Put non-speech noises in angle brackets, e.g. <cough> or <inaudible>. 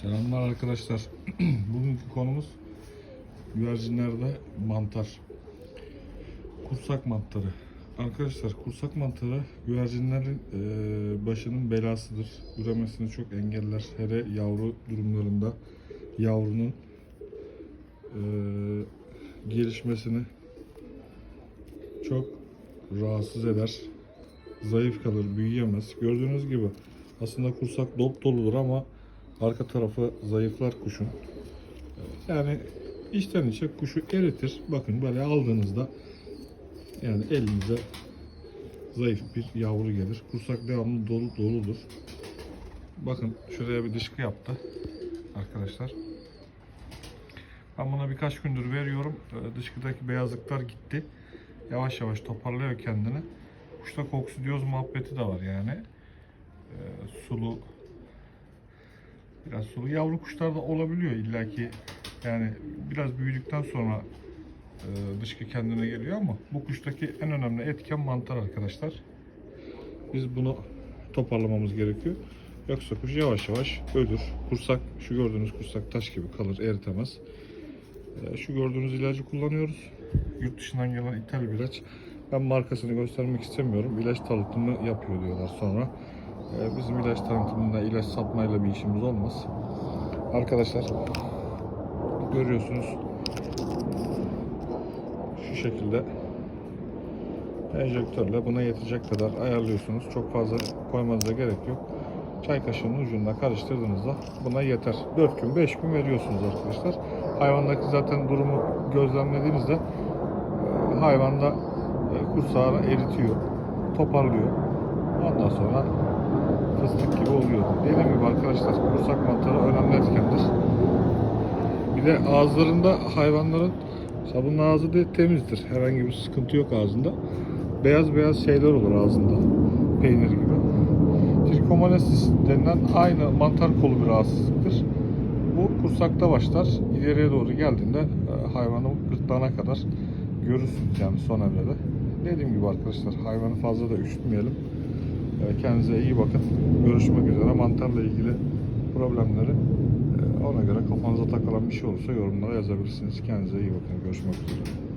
Selamlar arkadaşlar. <clears throat> Bugünkü konumuz güvercinlerde mantar. Kursak mantarı. Arkadaşlar kursak mantarı güvercinlerin eee, başının belasıdır. Üremesini çok engeller. Hele yavru durumlarında yavrunun eee, gelişmesini çok rahatsız eder. Zayıf kalır, büyüyemez. Gördüğünüz gibi aslında kursak dop doludur ama arka tarafı zayıflar kuşun. Yani içten içe kuşu eritir. Bakın böyle aldığınızda yani elinize zayıf bir yavru gelir. Kursak devamlı dolu doludur. Bakın şuraya bir dışkı yaptı arkadaşlar. Ben buna birkaç gündür veriyorum. Ee, Dışkıdaki beyazlıklar gitti. Yavaş yavaş toparlıyor kendini. Kuşta koksidiyoz muhabbeti de var yani. Ee, sulu biraz sulu. Yavru kuşlarda olabiliyor illaki. Yani biraz büyüdükten sonra e, dışkı kendine geliyor ama bu kuştaki en önemli etken mantar arkadaşlar. Biz bunu toparlamamız gerekiyor. Yoksa kuş yavaş yavaş ölür. Kursak, şu gördüğünüz kursak taş gibi kalır, eritemez. E, Şu gördüğünüz ilacı kullanıyoruz. Yurt dışından gelen ithal bir ilaç. Ben markasını göstermek istemiyorum. İlaç tanıtımı yapıyor diyorlar sonra. E, Bizim ilaç tanıtımında ilaç satmayla bir işimiz olmaz. Arkadaşlar görüyorsunuz şu şekilde enjektörle buna yetecek kadar ayarlıyorsunuz. Çok fazla koymanıza gerek yok. Çay kaşığının ucunda karıştırdığınızda buna yeter. 4 gün 5 gün veriyorsunuz arkadaşlar. Hayvandaki zaten durumu gözlemlediğinizde hayvanda e, kursağını eritiyor, toparlıyor. Ondan sonra fıstık gibi oluyor. Dediğim gibi arkadaşlar kursak mantarı önemli etkendir. Bir de ağızlarında hayvanların mesela bunun ağzı da temizdir. Herhangi bir sıkıntı yok ağzında. Beyaz beyaz şeyler olur ağzında. Peynir gibi. Trichomoniasis denilen aynı mantar kolu bir rahatsızlıktır. Bu kursakta başlar. İleriye doğru geldiğinde e, hayvanın gırtlağına kadar görürsünüz yani son evrede. Dediğim gibi arkadaşlar hayvanı fazla da üşütmeyelim. Kendinize iyi bakın. Görüşmek üzere. Mantarla ilgili problemleri e, ona göre kafanıza takılan bir şey olursa yorumlara yazabilirsiniz. Kendinize iyi bakın. Görüşmek üzere.